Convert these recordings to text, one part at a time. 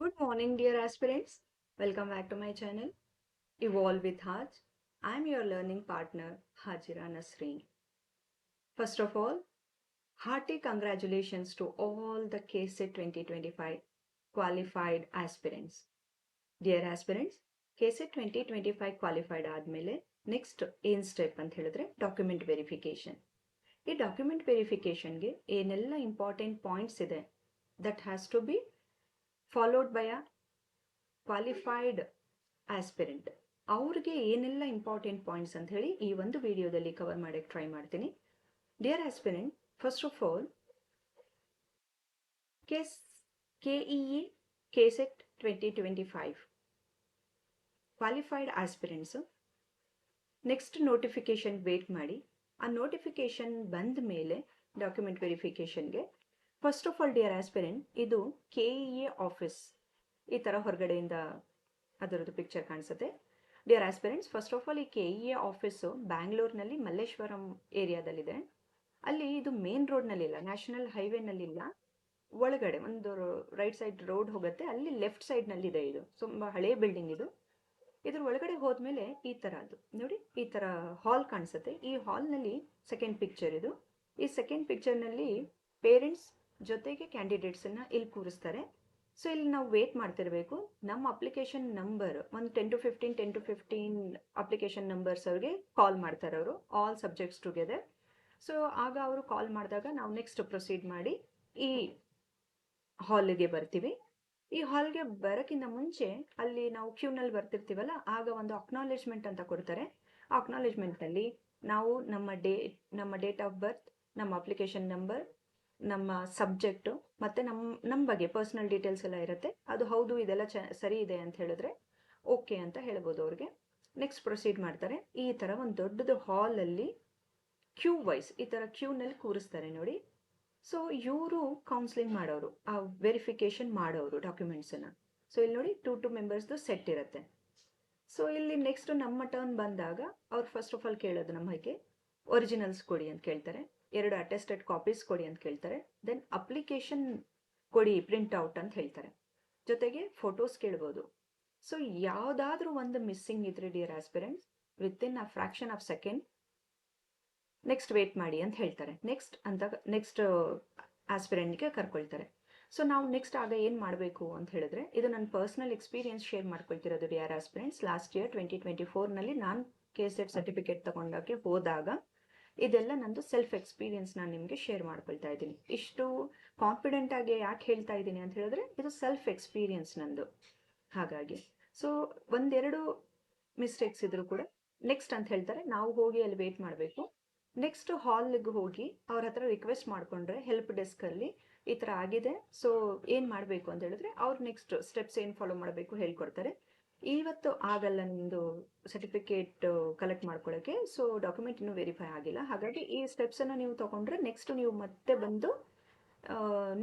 Good morning, dear aspirants. Welcome back to my channel, Evolve with Haj. I am your learning partner, Hajira Nasreen. First of all, hearty congratulations to all the KSET 2025 qualified aspirants. Dear aspirants, KSET 2025 qualified ಆದಮೇಲೆ next ಏನು step ಅಂತ ಹೇಳಿದ್ರೆ document verification ಈ document ವೆರಿಫಿಕೇಶನ್ಗೆ ಏನೆಲ್ಲ important points ಇದೆ that has to B Followed by a qualified aspirant ಅವ್ರಿಗೆ ಏನೆಲ್ಲ important points ಅಂತ ಹೇಳಿ ಈ ಒಂದು ವಿಡಿಯೋದಲ್ಲಿ ಕವರ್ ಮಾಡೋಕ್ಕೆ ಟ್ರೈ ಮಾಡ್ತೀನಿ. Dear aspirant first of all ಕೆಸ್ K E A KSET twenty twenty five qualified aspirants next notification wait ಮಾಡಿ. ಆ ನೋಟಿಫಿಕೇಶನ್ ಬಂದ ಮೇಲೆ document ವೆರಿಫಿಕೇಶನ್ಗೆ first of all dear aspirant ಇದು ಕೆ ಎ ಆಫೀಸ್ ಈ ಥರ ಹೊರಗಡೆಯಿಂದ ಅದರದ್ದು ಪಿಕ್ಚರ್ ಕಾಣಿಸುತ್ತೆ. Dear aspirants first of all ಈ ಕೆ ಇ ಎ ಆಫೀಸು ಬ್ಯಾಂಗ್ಳೂರ್ನಲ್ಲಿ ಮಲ್ಲೇಶ್ವರಂ ಏರಿಯಾದಲ್ಲಿದೆ ಅಲ್ಲಿ ಇದು ಮೇನ್ ರೋಡ್ನಲ್ಲಿಲ್ಲ ನ್ಯಾಷನಲ್ ಹೈವೇನಲ್ಲಿಲ್ಲ ಒಳಗಡೆ ಒಂದು ರೈಟ್ ಸೈಡ್ ರೋಡ್ ಹೋಗುತ್ತೆ, ಅಲ್ಲಿ ಲೆಫ್ಟ್ ಸೈಡ್ನಲ್ಲಿದೆ ಇದು. ತುಂಬ ಹಳೆ ಬಿಲ್ಡಿಂಗ್ ಇದು. ಇದ್ರ ಒಳಗಡೆ ಹೋದ್ಮೇಲೆ ಈ ಥರ ಅದು. ನೋಡಿ, ಈ ಥರ ಹಾಲ್ ಕಾಣಿಸುತ್ತೆ. ಈ ಹಾಲ್ನಲ್ಲಿ ಸೆಕೆಂಡ್ ಪಿಕ್ಚರ್ ಇದು. ಈ ಸೆಕೆಂಡ್ ಪಿಕ್ಚರ್ನಲ್ಲಿ ಪೇರೆಂಟ್ಸ್ ಜೊತೆಗೆ ಕ್ಯಾಂಡಿಡೇಟ್ಸನ್ನು ಇಲ್ಲಿ ಕೂರಿಸ್ತಾರೆ. ಸೊ ಇಲ್ಲಿ ನಾವು ವೇಟ್ ಮಾಡ್ತಿರಬೇಕು. ನಮ್ಮ ಅಪ್ಲಿಕೇಶನ್ ನಂಬರ್ ಒಂದು ten to fifteen ten to fifteen application numbers ಅವ್ರಿಗೆ ಕಾಲ್ ಮಾಡ್ತಾರೆ ಅವರು ಆಲ್ ಸಬ್ಜೆಕ್ಟ್ಸ್ ಟುಗೆದರ್ ಸೊ ಆಗ ಅವರು ಕಾಲ್ ಮಾಡಿದಾಗ ನಾವು ನೆಕ್ಸ್ಟ್ ಪ್ರೊಸೀಡ್ ಮಾಡಿ ಈ ಹಾಲ್ಗೆ ಬರ್ತೀವಿ. ಈ ಹಾಲ್ಗೆ ಬರೋಕ್ಕಿಂತ ಮುಂಚೆ ಅಲ್ಲಿ ನಾವು ಕ್ಯೂನಲ್ಲಿ ಬರ್ತಿರ್ತೀವಲ್ಲ, ಆಗ ಒಂದು ಅಕ್ನಾಲೇಜ್ಮೆಂಟ್ ಅಂತ ಕೊಡ್ತಾರೆ. ಆ ಅಕ್ನಾಲೇಜ್ಮೆಂಟ್ನಲ್ಲಿ ನಾವು ನಮ್ಮ ಡೇ ನಮ್ಮ ಡೇಟ್ ಆಫ್ ಬರ್ತ್ ನಮ್ಮ ಅಪ್ಲಿಕೇಶನ್ ನಂಬರ್ ನಮ್ಮ ಸಬ್ಜೆಕ್ಟು ಮತ್ತು ನಮ್ಮ ನಮ್ಮ ಬಗ್ಗೆ ಪರ್ಸ್ನಲ್ ಡೀಟೇಲ್ಸ್ ಎಲ್ಲ ಇರುತ್ತೆ. ಅದು ಹೌದು, ಇದೆಲ್ಲ ಚ, ಸರಿ ಇದೆ ಅಂತ ಹೇಳಿದ್ರೆ ಓಕೆ ಅಂತ ಹೇಳ್ಬೋದು ಅವ್ರಿಗೆ. ನೆಕ್ಸ್ಟ್ ಪ್ರೊಸೀಡ್ ಮಾಡ್ತಾರೆ. ಈ ಥರ ಒಂದು ದೊಡ್ಡದು ಹಾಲಲ್ಲಿ ಕ್ಯೂ ವೈಸ್ ಈ ಥರ ಕ್ಯೂನಲ್ಲಿ ಕೂರಿಸ್ತಾರೆ ನೋಡಿ. ಸೊ ಇವರು ಕೌನ್ಸಿಲಿಂಗ್ ಮಾಡೋರು, ಆ ವೆರಿಫಿಕೇಷನ್ ಮಾಡೋರು ಡಾಕ್ಯುಮೆಂಟ್ಸನ್ನು ಸೊ ಇಲ್ಲಿ ನೋಡಿ ಟು ಟು ಮೆಂಬರ್ಸ್ದು ಸೆಟ್ ಇರುತ್ತೆ. ಸೊ ಇಲ್ಲಿ ನೆಕ್ಸ್ಟ್ ನಮ್ಮ ಟರ್ನ್ ಬಂದಾಗ ಅವ್ರು ಫಸ್ಟ್ ಆಫ್ ಆಲ್ ಕೇಳೋದು ನಮ್ಮ ನಮಗೆ ಒರಿಜಿನಲ್ಸ್ ಕೊಡಿ ಅಂತ ಕೇಳ್ತಾರೆ. ಎರಡು ಅಟೆಸ್ಟೆಡ್ ಕಾಪೀಸ್ ಕೊಡಿ ಅಂತ ಕೇಳ್ತಾರೆ. ದೆನ್ ಅಪ್ಲಿಕೇಶನ್ ಕೊಡಿ ಪ್ರಿಂಟ್ ಔಟ್ ಅಂತ ಹೇಳ್ತಾರೆ. ಜೊತೆಗೆ ಫೋಟೋಸ್ ಕೇಳ್ಬೋದು. ಸೊ ಯಾವುದಾದ್ರೂ ಒಂದು ಮಿಸ್ಸಿಂಗ್ ಇದ್ರೆ dear aspirants with in a fraction of second next wait ಮಾಡಿ ಅಂತ ಹೇಳ್ತಾರೆ. ನೆಕ್ಸ್ಟ್ ಅಂತ ನೆಕ್ಸ್ಟ್ ಆಸ್ಪಿರೆಂಟ್ಗೆ ಕರ್ಕೊಳ್ತಾರೆ. ಸೊ ನಾವು ನೆಕ್ಸ್ಟ್ ಆಗ ಏನು ಮಾಡಬೇಕು ಅಂತ ಹೇಳಿದ್ರೆ, ಇದು ನನ್ನ personal experience share ಮಾಡ್ಕೊಳ್ತಿರೋದು dear aspirants last year twenty twenty ಫೋರ್ನಲ್ಲಿ ನಾನು ಕೆ ಸೆಟ್ ಸರ್ಟಿಫಿಕೇಟ್ ತಗೊಂಡೋಕ್ಕೆ ಹೋದಾಗ ಇದೆಲ್ಲ ನಂದು ಸೆಲ್ಫ್ ಎಕ್ಸ್ಪೀರಿಯನ್ಸ್ ನಾನು ನಿಮಗೆ ಶೇರ್ ಮಾಡ್ಕೊಳ್ತಾ ಇದ್ದೀನಿ. ಇಷ್ಟು ಕಾನ್ಫಿಡೆಂಟ್ ಆಗಿ ಯಾಕೆ ಹೇಳ್ತಾ ಇದ್ದೀನಿ ಅಂತ ಹೇಳಿದ್ರೆ, ಇದು ಸೆಲ್ಫ್ ಎಕ್ಸ್ಪೀರಿಯನ್ಸ್ ನಂದು. ಹಾಗಾಗಿ ಸೊ ಒಂದೆರಡು ಮಿಸ್ಟೇಕ್ಸ್ ಇದ್ರು ಕೂಡ ನೆಕ್ಸ್ಟ್ ಅಂತ ಹೇಳ್ತಾರೆ, ನಾವು ಹೋಗಿ ಅಲ್ಲಿ ವೇಟ್ ಮಾಡಬೇಕು. ನೆಕ್ಸ್ಟ್ ಹಾಲ್ಗೆ ಹೋಗಿ ಅವ್ರ ಹತ್ರ ರಿಕ್ವೆಸ್ಟ್ ಮಾಡಿಕೊಂಡ್ರೆ ಹೆಲ್ಪ್ ಡೆಸ್ಕಲ್ಲಿ ಈ ಥರ ಆಗಿದೆ ಸೊ ಏನು ಮಾಡಬೇಕು ಅಂತ ಹೇಳಿದ್ರೆ, ಅವ್ರು ನೆಕ್ಸ್ಟ್ ಸ್ಟೆಪ್ಸ್ ಏನು ಫಾಲೋ ಮಾಡಬೇಕು ಹೇಳ್ಕೊಡ್ತಾರೆ. ಇವತ್ತು ಆಗಲ್ಲ ನಿಮ್ಮದು ಸರ್ಟಿಫಿಕೇಟ್ ಕಲೆಕ್ಟ್ ಮಾಡ್ಕೊಳ್ಳೋಕ್ಕೆ ಸೊ ಡಾಕ್ಯುಮೆಂಟ್ ಇನ್ನೂ ವೆರಿಫೈ ಆಗಿಲ್ಲ. ಹಾಗಾಗಿ ಈ ಸ್ಟೆಪ್ಸನ್ನು ನೀವು ತೊಗೊಂಡ್ರೆ ನೆಕ್ಸ್ಟ್ ನೀವು ಮತ್ತೆ ಬಂದು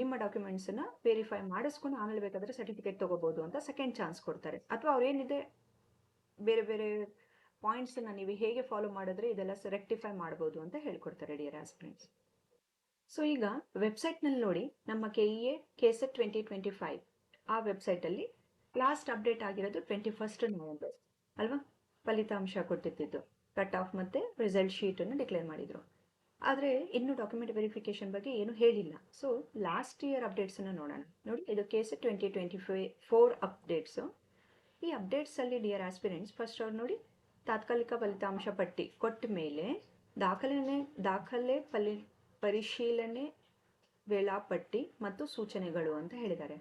ನಿಮ್ಮ ಡಾಕ್ಯುಮೆಂಟ್ಸನ್ನು ವೆರಿಫೈ ಮಾಡಿಸ್ಕೊಂಡು ಆಮೇಲೆ ಬೇಕಾದರೆ ಸರ್ಟಿಫಿಕೇಟ್ ತೊಗೋಬೋದು ಅಂತ ಸೆಕೆಂಡ್ ಚಾನ್ಸ್ ಕೊಡ್ತಾರೆ. ಅಥವಾ ಅವ್ರೇನಿದೆ ಬೇರೆ ಬೇರೆ ಪಾಯಿಂಟ್ಸನ್ನು ನೀವು ಹೇಗೆ ಫಾಲೋ ಮಾಡಿದ್ರೆ ಇದೆಲ್ಲ ರೆಕ್ಟಿಫೈ ಮಾಡ್ಬೋದು ಅಂತ ಹೇಳ್ಕೊಡ್ತಾರೆ ಡಿಯರ್ ಆಸ್ಪಿರೆಂಟ್ಸ್ ಸೊ ಈಗ ವೆಬ್ಸೈಟ್ನಲ್ಲಿ ನೋಡಿ, ನಮ್ಮ K E A KSET twenty twenty five ಆ ವೆಬ್ಸೈಟಲ್ಲಿ ಲಾಸ್ಟ್ ಅಪ್ಡೇಟ್ ಆಗಿರೋದು ಟ್ವೆಂಟಿ ಫಸ್ಟ್ ನವೆಂಬರ್ ಅಲ್ವಾ? ಫಲಿತಾಂಶ ಕೊಟ್ಟಿದ್ದು ಕಟ್ ಆಫ್ ಮತ್ತು ರಿಸಲ್ಟ್ ಶೀಟನ್ನು ಡಿಕ್ಲೇರ್ ಮಾಡಿದರು. ಆದರೆ ಇನ್ನೂ ಡಾಕ್ಯುಮೆಂಟ್ ವೆರಿಫಿಕೇಷನ್ ಬಗ್ಗೆ ಏನು ಹೇಳಿಲ್ಲ. ಸೊ ಲಾಸ್ಟ್ ಇಯರ್ ಅಪ್ಡೇಟ್ಸನ್ನು ನೋಡೋಣ. ನೋಡಿ, ಇದು KSET twenty twenty five four updates ಈ ಅಪ್ಡೇಟ್ಸಲ್ಲಿ ಡಿಯರ್ ಆಸ್ಪಿರೆಂಟ್ಸ್ ಫಸ್ಟ್ ಅವ್ರು ನೋಡಿ, ತಾತ್ಕಾಲಿಕ ಫಲಿತಾಂಶ ಪಟ್ಟಿ ಕೊಟ್ಟ ಮೇಲೆ ದಾಖಲೆ ದಾಖಲೆ ಪಲಿ ಪರಿಶೀಲನೆ ವೇಳಾಪಟ್ಟಿ ಮತ್ತು ಸೂಚನೆಗಳು ಅಂತ ಹೇಳಿದ್ದಾರೆ.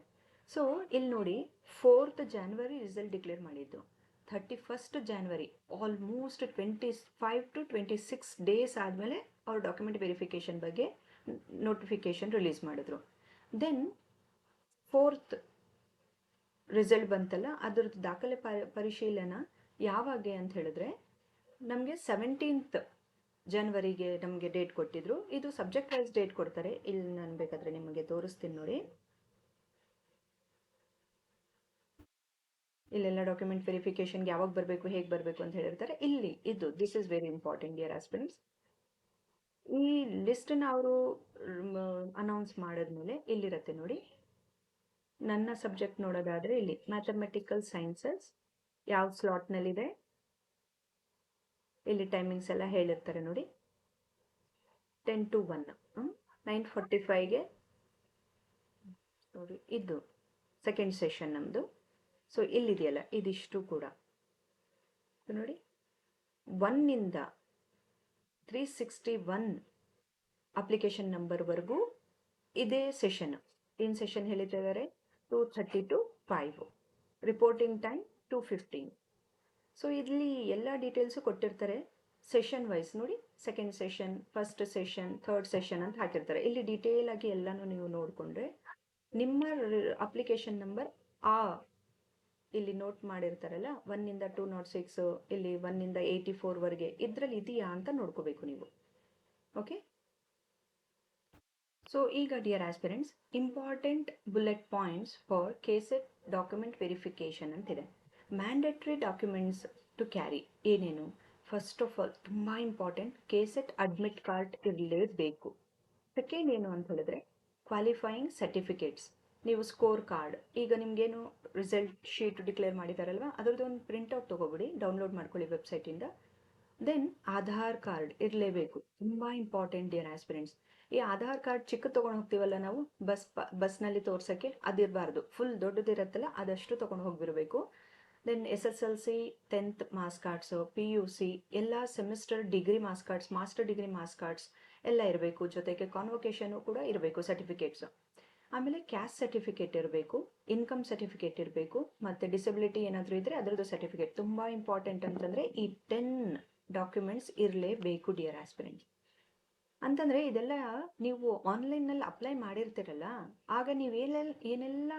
ಸೊ ಇಲ್ಲಿ ನೋಡಿ ಫೋರ್ತ್ ಜಾನ್ವರಿ ರಿಸಲ್ಟ್ ಡಿಕ್ಲೇರ್ ಮಾಡಿದ್ದು. Thirty first January almost twenty five to twenty six days ಆದಮೇಲೆ ಅವ್ರ ಡಾಕ್ಯುಮೆಂಟ್ ವೆರಿಫಿಕೇಷನ್ ಬಗ್ಗೆ ನೋಟಿಫಿಕೇಷನ್ ರಿಲೀಸ್ ಮಾಡಿದ್ರು. ದೆನ್ ಫೋರ್ತ್ ರಿಸಲ್ಟ್ ಬಂತಲ್ಲ, ಅದರದ್ದು ದಾಖಲೆ ಪರಿಶೀಲನ ಯಾವಾಗೆ ಅಂತ ಹೇಳಿದ್ರೆ, ನಮಗೆ ಸೆವೆಂಟೀನ್ತ್ ಜನವರಿಗೆ ನಮಗೆ ಡೇಟ್ ಕೊಟ್ಟಿದ್ರು. ಇದು ಸಬ್ಜೆಕ್ಟ್ ವೈಸ್ ಡೇಟ್ ಕೊಡ್ತಾರೆ. ಇಲ್ಲಿ ನಾನು ಬೇಕಾದರೆ ನಿಮಗೆ ತೋರಿಸ್ತೀನಿ ನೋಡಿ. ಇಲ್ಲೆಲ್ಲ ಡಾಕ್ಯುಮೆಂಟ್ ವೆರಿಫಿಕೇಶನ್ಗೆ ಯಾವಾಗ ಬರಬೇಕು, ಹೇಗೆ ಬರಬೇಕು ಅಂತ ಹೇಳಿರ್ತಾರೆ. ಇಲ್ಲಿ ಇದು this is very important dear aspirants ಈ ಲಿಸ್ಟನ್ನ ಅವರು ಅನೌನ್ಸ್ ಮಾಡಿದ್ಮೇಲೆ ಇಲ್ಲಿರುತ್ತೆ ನೋಡಿ. ನನ್ನ ಸಬ್ಜೆಕ್ಟ್ ನೋಡೋದಾದರೆ ಇಲ್ಲಿ ಮ್ಯಾಥಮೆಟಿಕಲ್ ಸೈನ್ಸಸ್ ಯಾವ ಸ್ಲಾಟ್ನಲ್ಲಿದೆ ಇಲ್ಲಿ ಟೈಮಿಂಗ್ಸ್ ಎಲ್ಲ ಹೇಳಿರ್ತಾರೆ ನೋಡಿ. Ten to one nine forty ಫೈವ್ಗೆ ನೋಡಿ, ಇದು ಸೆಕೆಂಡ್ ಸೆಷನ್ ನಮ್ಮದು ಸೊ ಇಲ್ಲಿದೆಯಲ್ಲ, ಇದಿಷ್ಟು ಕೂಡ. ನೋಡಿ ಒನ್ನಿಂದ ತ್ರೀ ಸಿಕ್ಸ್ಟಿ ಒನ್ ಅಪ್ಲಿಕೇಶನ್ ನಂಬರ್ವರೆಗೂ ಇದೇ ಸೆಷನ್ ಏನು ಸೆಷನ್ ಹೇಳಿದ್ದಾರೆ two thirty to five reporting time two fifteen so ಇಲ್ಲಿ ಎಲ್ಲ ಡೀಟೇಲ್ಸು ಕೊಟ್ಟಿರ್ತಾರೆ ಸೆಷನ್ ವೈಸ್ ನೋಡಿ second session first session third session ಅಂತ ಹಾಕಿರ್ತಾರೆ. ಇಲ್ಲಿ ಡೀಟೇಲ್ ಆಗಿ ಎಲ್ಲನೂ ನೀವು ನೋಡಿಕೊಂಡ್ರೆ ನಿಮ್ಮ ಅಪ್ಲಿಕೇಶನ್ ನಂಬರ್ ಆ ಇಲ್ಲಿ ನೋಟ್ ಮಾಡಿರ್ತಾರಲ್ಲ ಒನ್ನಿಂದ ಟೂ ನಾಟ್ ಸಿಕ್ಸ್ ಇಲ್ಲಿ ಒನ್ನಿಂದ ಏಯ್ಟಿ ಫೋರ್ವರೆಗೆ ಇದರಲ್ಲಿ ಇದೆಯಾ ಅಂತ ನೋಡ್ಕೋಬೇಕು ನೀವು. ಓಕೆ ಸೊ ಈಗ dear aspirants important bullet points for KSET document verification ಅಂತಿದೆ. ಮ್ಯಾಂಡೇಟ್ರಿ ಡಾಕ್ಯುಮೆಂಟ್ಸ್ ಟು ಕ್ಯಾರಿ ಏನೇನು? ಫಸ್ಟ್ ಆಫ್ ಆಲ್ ತುಂಬ ಇಂಪಾರ್ಟೆಂಟ್ ಕೇಸೆಟ್ ಅಡ್ಮಿಟ್ ಕಾರ್ಡ್ ಇರಲೇಬೇಕು ಸೆಕೆಂಡ್ ಏನು ಅಂತ ಹೇಳಿದ್ರೆ ಕ್ವಾಲಿಫೈಯಿಂಗ್ ಸರ್ಟಿಫಿಕೇಟ್ಸ್ ನೀವು ಸ್ಕೋರ್ ಕಾರ್ಡ್ ಈಗ ನಿಮಗೇನು ರಿಸಲ್ಟ್ ಶೀಟ್ ಡಿಕ್ಲೇರ್ ಮಾಡಿದಾರಲ್ವ? ಅದರದ್ದು ಒಂದು ಪ್ರಿಂಟ್ಔಟ್ ತೊಗೊಬಿಡಿ ಡೌನ್ಲೋಡ್ ಮಾಡ್ಕೊಳ್ಳಿ ವೆಬ್ಸೈಟಿಂದ ದೆನ್ ಆಧಾರ್ ಕಾರ್ಡ್ ಇರಲೇಬೇಕು. ತುಂಬ ಇಂಪಾರ್ಟೆಂಟ್ ಡಿಯರ್ ಆಸ್ಪಿರೆಂಟ್ಸ್ ಈ ಆಧಾರ್ ಕಾರ್ಡ್ ಚಿಕ್ಕ ತೊಗೊಂಡು ಹೋಗ್ತೀವಲ್ಲ ನಾವು? ಬಸ್ ಬಸ್ನಲ್ಲಿ ತೋರ್ಸೋಕ್ಕೆ ಅದಿರಬಾರ್ದು. ಫುಲ್ ದೊಡ್ಡದಿರತ್ತಲ್ಲ, ಅದಷ್ಟು ತೊಗೊಂಡು ಹೋಗಿರಬೇಕು then S S L C tenth marks cards P U C ಎಲ್ಲ semester degree marks cards master degree marks cards ಎಲ್ಲ ಇರಬೇಕು. ಜೊತೆಗೆ ಕಾನ್ವೊಕೇಶನು ಕೂಡ ಇರಬೇಕು ಸರ್ಟಿಫಿಕೇಟ್ಸು ಆಮೇಲೆ ಕ್ಯಾಸ್ಟ್ ಸರ್ಟಿಫಿಕೇಟ್ ಇರಬೇಕು ಇನ್ಕಮ್ ಸರ್ಟಿಫಿಕೇಟ್ ಇರಬೇಕು, ಮತ್ತು ಡಿಸಬಿಲಿಟಿ ಏನಾದರೂ ಇದ್ದರೆ ಅದರದ್ದು ಸರ್ಟಿಫಿಕೇಟ್ ತುಂಬ ಇಂಪಾರ್ಟೆಂಟ್ ಅಂತಂದರೆ ಈ ಟೆನ್ ಡಾಕ್ಯುಮೆಂಟ್ಸ್ ಇರಲೇಬೇಕು ಡಿಯರ್ ಆಸ್ಪಿರೆಂಟ್ ಅಂತಂದರೆ ಇದೆಲ್ಲ ನೀವು ಆನ್ಲೈನ್ನಲ್ಲಿ ಅಪ್ಲೈ ಮಾಡಿರ್ತೀರಲ್ಲ, ಆಗ ನೀವು ಏನೆಲ್ಲ ಏನೆಲ್ಲ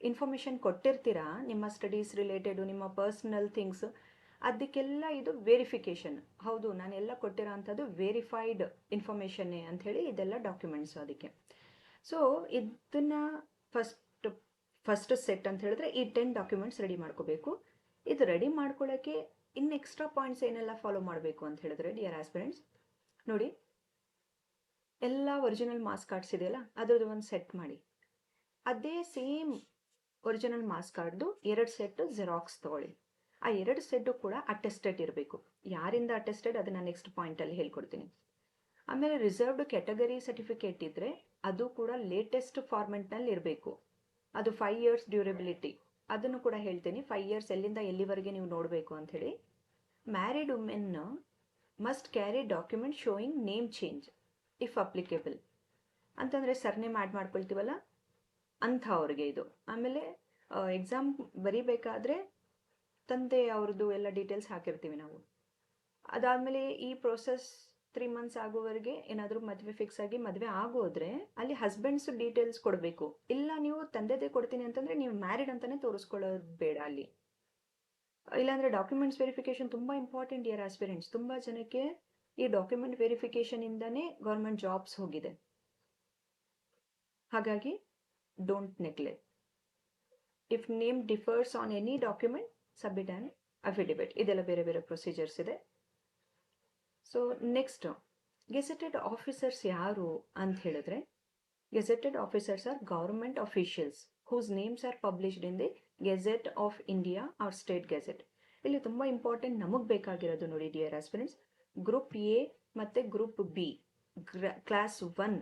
ಇನ್ಫಾರ್ಮೇಷನ್ ಕೊಟ್ಟಿರ್ತೀರಾ, ನಿಮ್ಮ ಸ್ಟಡೀಸ್ ರಿಲೇಟೆಡು ನಿಮ್ಮ ಪರ್ಸ್ನಲ್ ಥಿಂಗ್ಸ್ ಅದಕ್ಕೆಲ್ಲ ಇದು ವೆರಿಫಿಕೇಷನ್ ಹೌದು, ನಾನೆಲ್ಲ ಕೊಟ್ಟಿರೋ ಅಂಥದ್ದು ವೆರಿಫೈಡ್ ಇನ್ಫಾರ್ಮೇಷನ್ನೇ ಅಂಥೇಳಿ ಇದೆಲ್ಲ ಡಾಕ್ಯುಮೆಂಟ್ಸ್ ಅದಕ್ಕೆ. ಸೊ ಇದನ್ನ ಫಸ್ಟ್ ಫಸ್ಟ್ ಸೆಟ್ ಅಂತ ಹೇಳಿದ್ರೆ ಈ ಟೆನ್ ಡಾಕ್ಯುಮೆಂಟ್ಸ್ ರೆಡಿ ಮಾಡ್ಕೋಬೇಕು. ಇದು ರೆಡಿ ಮಾಡ್ಕೊಳ್ಳೋಕ್ಕೆ ಇನ್ನು ಎಕ್ಸ್ಟ್ರಾ ಪಾಯಿಂಟ್ಸ್ ಏನೆಲ್ಲ ಫಾಲೋ ಮಾಡಬೇಕು ಅಂತ ಹೇಳಿದ್ರೆ ಡಿಯರ್ ಆಸ್ಪಿರೆಂಟ್ಸ್ ನೋಡಿ, ಎಲ್ಲ ಒರಿಜಿನಲ್ ಮಾಸ್ ಕಾರ್ಡ್ಸ್ ಇದೆಯಲ್ಲ, ಅದ್ರದ್ದು ಒಂದು ಸೆಟ್ ಮಾಡಿ. ಅದೇ ಸೇಮ್ ಒರಿಜಿನಲ್ ಮಾಸ್ಕ್ ಕಾರ್ಡ್ದು ಎರಡು ಸೆಟ್ ಜೆರಾಕ್ಸ್ ತಗೊಳ್ಳಿ. ಆ ಎರಡು ಸೆಟ್ಟು ಕೂಡ ಅಟೆಸ್ಟೆಡ್ ಇರಬೇಕು. ಯಾರಿಂದ ಅಟೆಸ್ಟೆಡ್ ಅದನ್ನು ನೆಕ್ಸ್ಟ್ ಪಾಯಿಂಟಲ್ಲಿ ಹೇಳ್ಕೊಡ್ತೀನಿ. ಆಮೇಲೆ ರಿಸರ್ವ್ಡ್ ಕ್ಯಾಟಗರಿ ಸರ್ಟಿಫಿಕೇಟ್ ಇದ್ದರೆ ಅದು ಕೂಡ ಲೇಟೆಸ್ಟ್ ಫಾರ್ಮೆಟ್ನಲ್ಲಿ ಇರಬೇಕು ಅದು ಫೈವ್ ಇಯರ್ಸ್ ಡ್ಯೂರೆಬಿಲಿಟಿ ಅದನ್ನು ಕೂಡ ಹೇಳ್ತೀನಿ. ಫೈವ್ ಇಯರ್ಸ್ ಎಲ್ಲಿಂದ ಎಲ್ಲಿವರೆಗೆ ನೀವು ನೋಡಬೇಕು ಅಂಥೇಳಿ married women must carry document showing name change if applicable ಅಂತಂದರೆ ಸರ್ನೇಮ್ ಆ್ಯಡ್ ಮಾಡ್ಕೊಳ್ತೀವಲ್ಲ? ಅಂಥ ಅವ್ರಿಗೆ ಇದು. ಆಮೇಲೆ ಎಕ್ಸಾಮ್ ಬರೀಬೇಕಾದ್ರೆ ತಂದೆ ಅವ್ರದ್ದು ಎಲ್ಲ ಡೀಟೇಲ್ಸ್ ಹಾಕಿರ್ತೀವಿ ನಾವು. ಅದಾದಮೇಲೆ ಈ ಪ್ರೋಸೆಸ್ ತ್ರೀ ಮಂತ್ಸ್ ಆಗೋವರೆಗೆ ಏನಾದರೂ ಮದುವೆ ಫಿಕ್ಸ್ ಆಗಿ ಮದುವೆ ಆಗೋದ್ರೆ ಅಲ್ಲಿ ಹಸ್ಬೆಂಡ್ಸ್ ಡೀಟೇಲ್ಸ್ ಕೊಡಬೇಕು. ಇಲ್ಲ ನೀವು ತಂದೆದೇ ಕೊಡ್ತೀನಿ ಅಂತಂದ್ರೆ ನೀವು ಮ್ಯಾರಿಡ್ ಅಂತಾನೆ ತೋರಿಸ್ಕೊಳ್ಳೋದು ಬೇಡ ಅಲ್ಲಿ. ಇಲ್ಲಾಂದ್ರೆ ಡಾಕ್ಯುಮೆಂಟ್ಸ್ ವೆರಿಫಿಕೇಶನ್ ತುಂಬಾ ಇಂಪಾರ್ಟೆಂಟ್ ಇಯರ್ ಆಸ್ಪಿರೆಂಟ್ಸ್ ತುಂಬಾ ಜನಕ್ಕೆ ಈ ಡಾಕ್ಯುಮೆಂಟ್ ವೆರಿಫಿಕೇಶನ್ ಇಂದಾನೆ ಗೌರ್ಮೆಂಟ್ ಜಾಬ್ಸ್ ಹೋಗಿದೆ. ಹಾಗಾಗಿ don't neglect if name differs on any document submit and affidavit ಇದೆಲ್ಲ ಬೇರೆ ಬೇರೆ ಪ್ರೊಸೀಜರ್ಸ್ ಇದೆ. ಸೊ ನೆಕ್ಸ್ಟ್ ಗೆಸೆಟೆಡ್ ಆಫೀಸರ್ಸ್ ಯಾರು ಅಂತ ಹೇಳಿದ್ರೆ gazetted officers are government officials whose names are published in the gazette of India or state gazette ಇಲ್ಲಿ ತುಂಬ important ನಮಗೆ ಬೇಕಾಗಿರೋದು ನೋಡಿ ಡಿಯರ್ ಆಸ್ಪಿರೆಂಟ್ಸ್ ಗ್ರೂಪ್ ಎ ಮತ್ತು ಗ್ರೂಪ್ ಬಿ ಕ್ಲಾಸ್ ಒನ್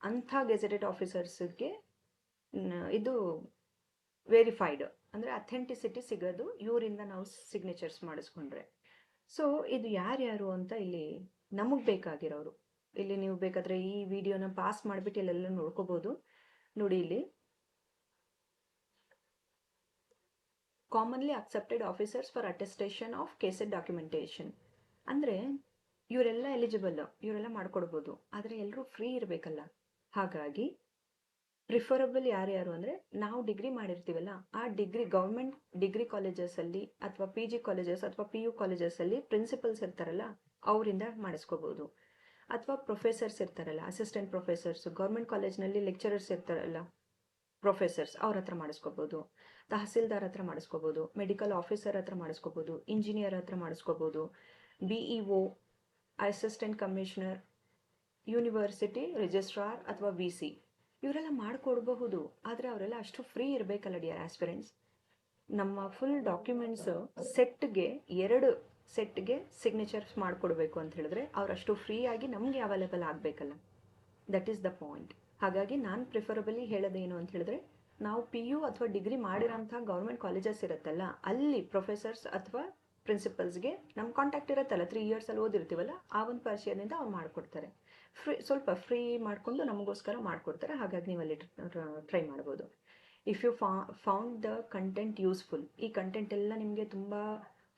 ಅಂಥ ಗೆಜೆಟೆಡ್ ಆಫೀಸರ್ಸ್ಗೆ ಇದು ವೆರಿಫೈಡ್ ಅಂದರೆ ಅಥೆಂಟಿಸಿಟಿ ಸಿಗೋದು, ಇವರಿಂದ ನಾವು ಸಿಗ್ನೇಚರ್ಸ್ ಮಾಡಿಸ್ಕೊಂಡ್ರೆ. ಸೊ ಇದು ಯಾರ್ಯಾರು ಅಂತ ಇಲ್ಲಿ ನಮಗೆ ಬೇಕಾಗಿರೋರು. ಇಲ್ಲಿ ನೀವು ಬೇಕಾದರೆ ಈ ವಿಡಿಯೋನ ಪಾಸ್ ಮಾಡಿಬಿಟ್ಟು ಇಲ್ಲೆಲ್ಲ ನೋಡ್ಕೋಬೋದು. ನೋಡಿ ಇಲ್ಲಿ. Commonly accepted officers for attestation of KSET documentation ಅಂದರೆ ಇವರೆಲ್ಲ ಎಲಿಜಿಬಲ್ ಇವರೆಲ್ಲ ಮಾಡ್ಕೊಡ್ಬೋದು. ಆದರೆ ಎಲ್ಲರೂ ಫ್ರೀ ಇರಬೇಕಲ್ಲ. ಹಾಗಾಗಿ ಪ್ರಿಫರಬಲ್ ಯಾರ್ಯಾರು ಅಂದರೆ ನಾವು ಡಿಗ್ರಿ ಮಾಡಿರ್ತೀವಲ್ಲ, ಆ ಡಿಗ್ರಿ ಗೌರ್ಮೆಂಟ್ ಡಿಗ್ರಿ ಕಾಲೇಜಸಲ್ಲಿ ಅಥವಾ ಪಿ ಜಿ ಕಾಲೇಜಸ್ ಅಥವಾ ಪಿ ಯು ಕಾಲೇಜಸಲ್ಲಿ ಪ್ರಿನ್ಸಿಪಲ್ಸ್ ಇರ್ತಾರಲ್ಲ, ಅವರಿಂದ ಮಾಡಿಸ್ಕೋಬೋದು. ಅಥವಾ ಪ್ರೊಫೆಸರ್ಸ್ ಇರ್ತಾರಲ್ಲ ಅಸಿಸ್ಟೆಂಟ್ ಪ್ರೊಫೆಸರ್ಸ್ ಗೌರ್ಮೆಂಟ್ ಕಾಲೇಜ್ನಲ್ಲಿ ಲೆಕ್ಚರರ್ಸ್ ಇರ್ತಾರಲ್ಲ ಪ್ರೊಫೆಸರ್ಸ್ ಅವ್ರ ಹತ್ರ ಮಾಡಿಸ್ಕೋಬೋದು. ತಹಸೀಲ್ದಾರ್ ಹತ್ರ ಮಾಡಿಸ್ಕೋಬೋದು ಮೆಡಿಕಲ್ ಆಫೀಸರ್ ಹತ್ರ ಮಾಡಿಸ್ಕೋಬೋದು ಇಂಜಿನಿಯರ್ ಹತ್ರ ಮಾಡಿಸ್ಕೋಬೋದು B E O assistant commissioner university registrar ಅಥವಾ ವಿ ಸಿ ಇವರೆಲ್ಲ ಮಾಡಿಕೊಡ್ಬಹುದು, ಆದರೆ ಅವರೆಲ್ಲ ಅಷ್ಟು ಫ್ರೀ ಇರಬೇಕಲ್ಲ ಡಿಯರ್ ಆಸ್ಪಿರೆಂಟ್ಸ್ ನಮ್ಮ ಫುಲ್ ಡಾಕ್ಯುಮೆಂಟ್ಸ್ ಸೆಟ್ಗೆ ಎರಡು ಸೆಟ್ಗೆ ಸಿಗ್ನೇಚರ್ಸ್ ಮಾಡಿಕೊಡ್ಬೇಕು ಅಂತ ಹೇಳಿದ್ರೆ ಅವ್ರು ಅಷ್ಟು ಫ್ರೀ ಆಗಿ ನಮಗೆ ಅವೈಲೇಬಲ್ ಆಗಬೇಕಲ್ಲ. ದಟ್ ಈಸ್ ದ ಪಾಯಿಂಟ್ ಹಾಗಾಗಿ ನಾನು ಪ್ರಿಫರಬಲಿ ಹೇಳೋದೇನು ಅಂತ ಹೇಳಿದ್ರೆ, ನಾವು ಪಿ ಯು ಅಥವಾ ಡಿಗ್ರಿ ಮಾಡಿರೋಂಥ ಗೌರ್ಮೆಂಟ್ ಕಾಲೇಜಸ್ ಇರುತ್ತಲ್ಲ, ಅಲ್ಲಿ ಪ್ರೊಫೆಸರ್ಸ್ ಅಥವಾ ಪ್ರಿನ್ಸಿಪಲ್ಸ್ಗೆ ನಮ್ಮ ಕಾಂಟ್ಯಾಕ್ಟ್ ಇರುತ್ತಲ್ಲ ತ್ರೀ ಇಯರ್ಸಲ್ಲಿ ಓದಿರ್ತೀವಲ್ಲ, ಆ ಒಂದು ಪರಿಚಯದಿಂದ ಅವ್ರು ಮಾಡಿಕೊಡ್ತಾರೆ. ಫ್ರೀ, ಸ್ವಲ್ಪ ಫ್ರೀ ಮಾಡಿಕೊಂಡು ನಮಗೋಸ್ಕರ ಮಾಡಿಕೊಡ್ತಾರೆ. ಹಾಗಾಗಿ ನೀವು ಅಲ್ಲಿ ಟ್ರೈ ಮಾಡ್ಬೋದು. ಇಫ್ ಯು ಫಾ ಫೌಂಡ್ ದ ಕಂಟೆಂಟ್ ಯೂಸ್ಫುಲ್ ಈ ಕಂಟೆಂಟ್ ಎಲ್ಲ ನಿಮಗೆ ತುಂಬ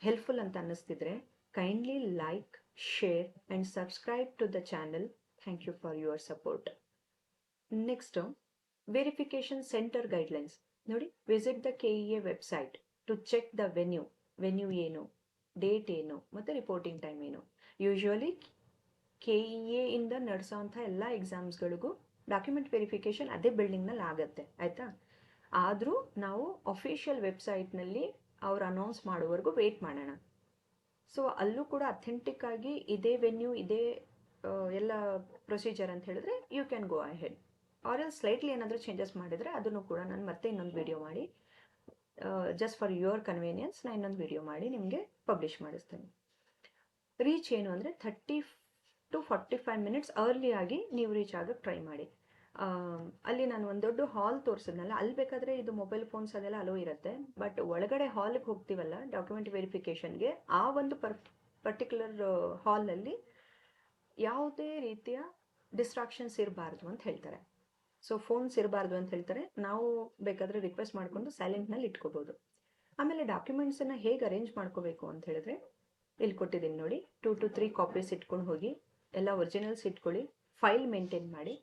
ಹೆಲ್ಪ್ಫುಲ್ ಅಂತ ಅನ್ನಿಸ್ತಿದ್ರೆ kindly like share and subscribe to the channel thank you for your support next verification centre guidelines ನೋಡಿ visit the K E A website to check the venue venue ಏನು? Date ಏನು? ಮತ್ತು reporting time ಏನು? Usually K E A ಇಂದ ನಡೆಸೋವಂಥ ಎಲ್ಲ ಎಕ್ಸಾಮ್ಸ್ಗಳಿಗೂ document verification ಅದೇ ಬಿಲ್ಡಿಂಗ್ನಲ್ಲಿ ಆಗುತ್ತೆ, ಆಯಿತಾ? ಆದರೂ ನಾವು ಅಫಿಷಿಯಲ್ ವೆಬ್ಸೈಟ್ನಲ್ಲಿ ಅವ್ರು ಅನೌನ್ಸ್ ಮಾಡೋವರೆಗೂ ವೆಯ್ಟ್ ಮಾಡೋಣ. ಸೊ ಅಲ್ಲೂ ಕೂಡ ಅಥೆಂಟಿಕ್ ಆಗಿ ಇದೇ ವೆನ್ಯೂ ಇದೇ ಎಲ್ಲ ಪ್ರೊಸೀಜರ್ ಅಂತ ಹೇಳಿದ್ರೆ you can go ahead or L slightly ಏನಾದರೂ ಚೇಂಜಸ್ ಮಾಡಿದರೆ ಅದನ್ನು ಕೂಡ ನಾನು ಮತ್ತೆ ಇನ್ನೊಂದು ವಿಡಿಯೋ ಮಾಡಿ. ಜಸ್ಟ್ ಫಾರ್ ಯುವರ್ ಕನ್ವೀನಿಯನ್ಸ್ ನಾನು ಇನ್ನೊಂದು ವಿಡಿಯೋ ಮಾಡಿ ನಿಮಗೆ ಪಬ್ಲಿಷ್ ಮಾಡಿಸ್ತೇನೆ. ರೀಚ್ ಏನು ಅಂದರೆ thirty to forty five minutes ಅರ್ಲಿಯಾಗಿ ನೀವು ರೀಚ್ ಆಗೋಕ್ಕೆ ಟ್ರೈ ಮಾಡಿ. ಅಲ್ಲಿ ನಾನು ಒಂದು ದೊಡ್ಡ ಹಾಲ್ ತೋರಿಸಿದ್ನಲ್ಲ, ಅಲ್ಲಿ ಬೇಕಾದರೆ ಇದು ಮೊಬೈಲ್ ಫೋನ್ಸ್ ಅದೆಲ್ಲ ಅಲೋ ಇರುತ್ತೆ ಬಟ್ ಒಳಗಡೆ ಹಾಲಿಗೆ ಹೋಗ್ತೀವಲ್ಲ ಡಾಕ್ಯುಮೆಂಟ್ ವೆರಿಫಿಕೇಷನ್ಗೆ ಆ ಒಂದು ಪರ್ ಪರ್ಟಿಕ್ಯುಲರ್ ಹಾಲಲ್ಲಿ ಯಾವುದೇ ರೀತಿಯ ಡಿಸ್ಟ್ರಾಕ್ಷನ್ಸ್ ಇರಬಾರ್ದು ಅಂತ ಹೇಳ್ತಾರೆ. ಸೊ ಫೋನ್ಸ್ ಇರಬಾರ್ದು ಅಂತ ಹೇಳ್ತಾರೆ, ನಾವು ಬೇಕಾದರೆ ರಿಕ್ವೆಸ್ಟ್ ಮಾಡಿಕೊಂಡು ಸೈಲೆಂಟ್ನಲ್ಲಿ ಇಟ್ಕೋಬೋದು. ಆಮೇಲೆ ಡಾಕ್ಯುಮೆಂಟ್ಸನ್ನು ಹೇಗೆ ಅರೇಂಜ್ ಮಾಡ್ಕೋಬೇಕು ಅಂತ ಹೇಳಿದ್ರೆ, ಇಲ್ಲಿ ಕೊಟ್ಟಿದ್ದೀನಿ ನೋಡಿ ಟೂ ಟು ತ್ರೀ ಕಾಪೀಸ್ ಇಟ್ಕೊಂಡು ಹೋಗಿ ಎಲ್ಲ ಒರಿಜಿನಲ್ಸ್ ಇಟ್ಕೊಳ್ಳಿ ಫೈಲ್ ಮೇಂಟೈನ್ ಮಾಡಿ.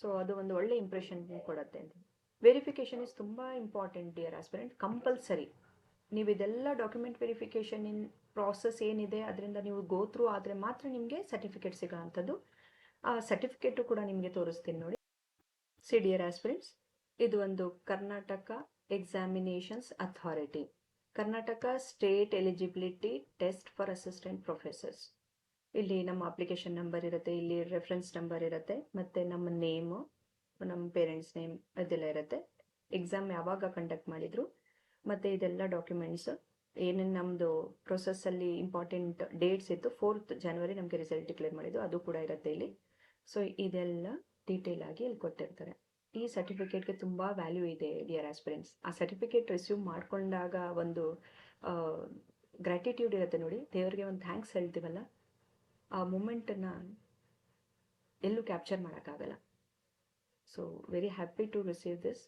ಸೊ ಅದು ಒಂದು ಒಳ್ಳೆ ಇಂಪ್ರೆಷನ್ ಕೊಡುತ್ತೆ ಅಂತ. ವೆರಿಫಿಕೇಷನ್ ಇಸ್ ತುಂಬ ಇಂಪಾರ್ಟೆಂಟ್ ಡಿಯರ್ ಆಸ್ಪಿರೆಂಟ್ ಕಂಪಲ್ಸರಿ ನೀವು ಇದೆಲ್ಲ ಡಾಕ್ಯುಮೆಂಟ್ ವೆರಿಫಿಕೇಷನ್ ಇನ್ ಪ್ರಾಸೆಸ್ ಏನಿದೆ, ಅದರಿಂದ ನೀವು ಗೋ ಥ್ರೂ ಆದರೆ ಮಾತ್ರ ನಿಮಗೆ ಸರ್ಟಿಫಿಕೇಟ್ ಸಿಗೋವಂಥದ್ದು ಆ ಸರ್ಟಿಫಿಕೇಟು ಕೂಡ ನಿಮಗೆ ತೋರಿಸ್ತೀನಿ ನೋಡಿ. ಸಿ ಡಿಯರ್ ಆಸ್ಪಿರೆಂಟ್ಸ್ ಇದು ಒಂದು Karnataka examinations authority Karnataka state eligibility test for assistant professors ಇಲ್ಲಿ ನಮ್ಮ ಅಪ್ಲಿಕೇಶನ್ ನಂಬರ್ ಇರುತ್ತೆ, ಇಲ್ಲಿ ರೆಫರೆನ್ಸ್ ನಂಬರ್ ಇರುತ್ತೆ, ಮತ್ತು ನಮ್ಮ ನೇಮು ನಮ್ಮ ಪೇರೆಂಟ್ಸ್ ನೇಮ್ ಅದೆಲ್ಲ ಇರುತ್ತೆ. ಎಕ್ಸಾಮ್ ಯಾವಾಗ ಕಂಡಕ್ಟ್ ಮಾಡಿದ್ರು, ಮತ್ತು ಇದೆಲ್ಲ ಡಾಕ್ಯುಮೆಂಟ್ಸ್ ಏನೇನು ನಮ್ಮದು ಪ್ರೊಸೆಸ್ಸಲ್ಲಿ ಇಂಪಾರ್ಟೆಂಟ್ ಡೇಟ್ಸ್ ಇತ್ತು ಫೋರ್ತ್ ಜನವರಿ ನಮಗೆ ರಿಸಲ್ಟ್ ಡಿಕ್ಲೇರ್ ಮಾಡಿದ್ದು, ಅದು ಕೂಡ ಇರುತ್ತೆ ಇಲ್ಲಿ. ಸೊ ಇದೆಲ್ಲ ಡೀಟೇಲ್ ಆಗಿ ಇಲ್ಲಿ ಕೊಟ್ಟಿರ್ತಾರೆ. ಈ ಸರ್ಟಿಫಿಕೇಟ್ಗೆ ತುಂಬ ವ್ಯಾಲ್ಯೂ ಇದೆ ಡಿಯರ್ ಆಸ್ಪಿರೆಂಟ್ಸ್ ಆ ಸರ್ಟಿಫಿಕೇಟ್ ರಿಸೀವ್ ಮಾಡ್ಕೊಂಡಾಗ ಒಂದು ಗ್ರ್ಯಾಟಿಟ್ಯೂಡ್ ಇರುತ್ತೆ ನೋಡಿ. ದೇವರಿಗೆ ಒಂದು ಥ್ಯಾಂಕ್ಸ್ ಹೇಳ್ತೀವಲ್ಲ ಆ ಮೂಮೆಂಟನ್ನು ಎಲ್ಲೂ ಕ್ಯಾಪ್ಚರ್ ಮಾಡೋಕ್ಕಾಗಲ್ಲ. So very happy to receive this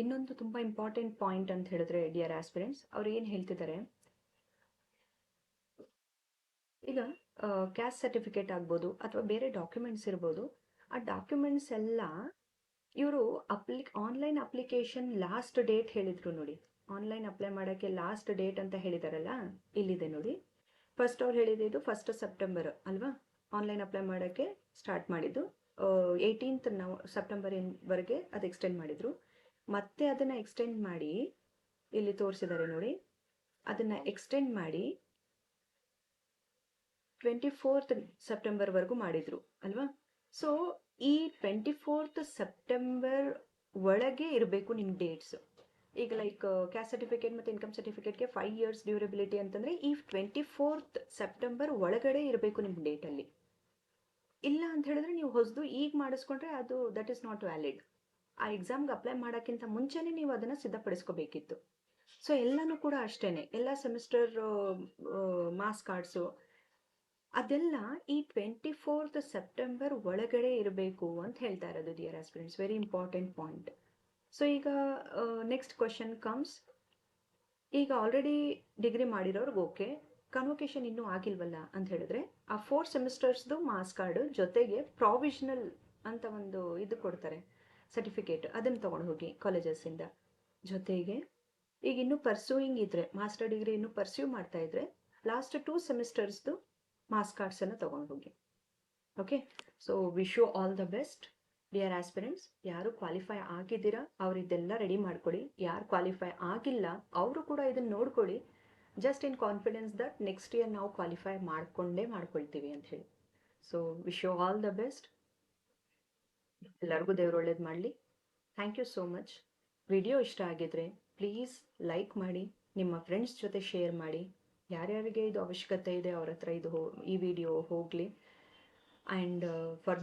ಇನ್ನೊಂದು ತುಂಬ ಇಂಪಾರ್ಟೆಂಟ್ ಪಾಯಿಂಟ್ ಅಂತ ಹೇಳಿದ್ರೆ ಡಿಯರ್ ಆಸ್ಪಿರೆಂಟ್ಸ್ ಅವ್ರು ಏನು ಹೇಳ್ತಿದ್ದಾರೆ? ಈಗ ಕ್ಯಾಸ್ಟ್ ಸರ್ಟಿಫಿಕೇಟ್ ಆಗ್ಬೋದು ಅಥವಾ ಬೇರೆ ಡಾಕ್ಯುಮೆಂಟ್ಸ್ ಇರ್ಬೋದು, ಆ ಡಾಕ್ಯುಮೆಂಟ್ಸ್ ಎಲ್ಲ ಇವರು ಅಪ್ಲಿ ಆನ್ಲೈನ್ ಅಪ್ಲಿಕೇಶನ್ ಲಾಸ್ಟ್ ಡೇಟ್ ಹೇಳಿದ್ರು ನೋಡಿ. ಆನ್ಲೈನ್ ಅಪ್ಲೈ ಮಾಡೋಕ್ಕೆ ಲಾಸ್ಟ್ ಡೇಟ್ ಅಂತ ಹೇಳಿದಾರಲ್ಲ, ಇಲ್ಲಿದೆ ನೋಡಿ. ಫಸ್ಟ್ ಅವ್ರು ಹೇಳಿದ್ದು ಫಸ್ಟ್ ಸೆಪ್ಟೆಂಬರ್ ಅಲ್ವಾ? ಆನ್ಲೈನ್ ಅಪ್ಲೈ ಮಾಡೋಕ್ಕೆ ಸ್ಟಾರ್ಟ್ ಮಾಡಿದ್ದು. ಏಯ್ಟೀನ್ತ್ ನವ ಸೆಪ್ಟೆಂಬರ್ವರೆಗೆ ಅದು ಎಕ್ಸ್ಟೆಂಡ್ ಮಾಡಿದರು. ಮತ್ತೆ ಅದನ್ನು ಎಕ್ಸ್ಟೆಂಡ್ ಮಾಡಿ, ಇಲ್ಲಿ ತೋರಿಸಿದ್ದಾರೆ ನೋಡಿ. ಅದನ್ನು ಎಕ್ಸ್ಟೆಂಡ್ ಮಾಡಿ ಟ್ವೆಂಟಿ ಫೋರ್ತ್ ಸೆಪ್ಟೆಂಬರ್ವರೆಗೂ ಮಾಡಿದರು, ಅಲ್ವಾ? ಸೊ ಈ ಟ್ವೆಂಟಿ ಫೋರ್ತ್ ಸೆಪ್ಟೆಂಬರ್ ಒಳಗೆ ಇರಬೇಕು ನಿಮ್ಮ ಡೇಟ್ಸ್ ಈಗ ಲೈಕ್ ಕ್ಯಾಸ್ಟ್ ಸರ್ಟಿಫಿಕೇಟ್ ಮತ್ತು ಇನ್ಕಮ್ ಸರ್ಟಿಫಿಕೇಟ್ಗೆ ಫೈವ್ ಇಯರ್ಸ್ ಡ್ಯೂರಬಿಲಿಟಿ ಅಂತಂದರೆ ಈ ಟ್ವೆಂಟಿ ಫೋರ್ತ್ ಸೆಪ್ಟೆಂಬರ್ ಒಳಗಡೆ ಇರಬೇಕು ನಿಮ್ಮ ಡೇಟಲ್ಲಿ ಇಲ್ಲ ಅಂತ ಹೇಳಿದ್ರೆ ನೀವು ಹೊಸದು ಈಗ ಮಾಡಿಸ್ಕೊಂಡ್ರೆ ಅದು ದಟ್ ಈಸ್ ನಾಟ್ ವ್ಯಾಲಿಡ್ ಆ ಎಕ್ಸಾಮ್ಗೆ ಅಪ್ಲೈ ಮಾಡೋಕ್ಕಿಂತ ಮುಂಚೆನೇ ನೀವು ಅದನ್ನು ಸಿದ್ಧಪಡಿಸ್ಕೋಬೇಕಿತ್ತು. ಸೊ ಎಲ್ಲನೂ ಕೂಡ ಅಷ್ಟೇ ಎಲ್ಲ ಸೆಮಿಸ್ಟರ್ ಮಾಸ್ ಕಾರ್ಡ್ಸು ಅದೆಲ್ಲ ಈ ಟ್ವೆಂಟಿ ಫೋರ್ತ್ ಸೆಪ್ಟೆಂಬರ್ ಒಳಗಡೆ ಇರಬೇಕು ಅಂತ ಹೇಳ್ತಾ ಇರೋದು dear aspirants very important point so ಈಗ ನೆಕ್ಸ್ಟ್ ಕ್ವಶನ್ ಕಮ್ಸ್ ಈಗ ಆಲ್ರೆಡಿ ಡಿಗ್ರಿ ಮಾಡಿರೋರ್ಗೆ ಓಕೆ ಕನ್ವೊಕೇಶನ್ ಇನ್ನೂ ಆಗಿಲ್ವಲ್ಲ ಅಂತ ಹೇಳಿದ್ರೆ, ಆ ಫೋರ್ ಸೆಮಿಸ್ಟರ್ಸ್ದು ಮಾಸ್ ಕಾರ್ಡು ಜೊತೆಗೆ ಪ್ರಾವಿಷನಲ್ ಅಂತ ಒಂದು ಇದು ಕೊಡ್ತಾರೆ ಸರ್ಟಿಫಿಕೇಟ್ ಅದನ್ನು ತೊಗೊಂಡು ಹೋಗಿ ಕಾಲೇಜಸ್ಸಿಂದ ಜೊತೆಗೆ ಈಗ ಇನ್ನೂ ಪರ್ಸ್ಯೂಯಿಂಗ್ ಇದ್ದರೆ ಮಾಸ್ಟರ್ ಡಿಗ್ರಿ ಇನ್ನೂ ಪರ್ಸ್ಯೂ ಮಾಡ್ತಾ ಇದ್ರೆ ಲಾಸ್ಟ್ ಟೂ ಸೆಮಿಸ್ಟರ್ಸ್ದು ಮಾಸ್ ಕಾರ್ಡ್ಸನ್ನು ತೊಗೊಂಡು ಹೋಗಿ. Okay so wish you all the best dear aspirants ಯಾರು ಕ್ವಾಲಿಫೈ ಆಗಿದ್ದೀರಾ? ಅವರಿದ್ದೆಲ್ಲ ರೆಡಿ ಮಾಡ್ಕೊಳ್ಳಿ ಯಾರು ಕ್ವಾಲಿಫೈ ಆಗಿಲ್ಲ, ಅವರು ಕೂಡ ಇದನ್ನು ನೋಡ್ಕೊಳ್ಳಿ just in confidence that next year ನಾವು ಕ್ವಾಲಿಫೈ ಮಾಡಿಕೊಂಡೇ ಮಾಡ್ಕೊಳ್ತೀವಿ ಅಂತ ಹೇಳಿ. So wish you all the best ಎಲ್ಲರಿಗೂ ದೇವ್ರು ಒಳ್ಳೇದು ಮಾಡಲಿ. Thank you so much video ಇಷ್ಟ ಆಗಿದ್ರೆ ಪ್ಲೀಸ್ ಲೈಕ್ ಮಾಡಿ, ನಿಮ್ಮ ಫ್ರೆಂಡ್ಸ್ ಜೊತೆ ಶೇರ್ ಮಾಡಿ. ಯಾರ್ಯಾರಿಗೆ ಇದು ಅವಶ್ಯಕತೆ ಇದೆ, ಅವ್ರ ಹತ್ರ ಇದು ಈ ವಿಡಿಯೋ ಹೋಗಲಿ. And for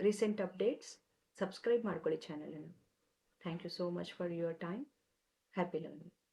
recent updates, subscribe Markoli channel. Thank you so much for your time. Happy learning.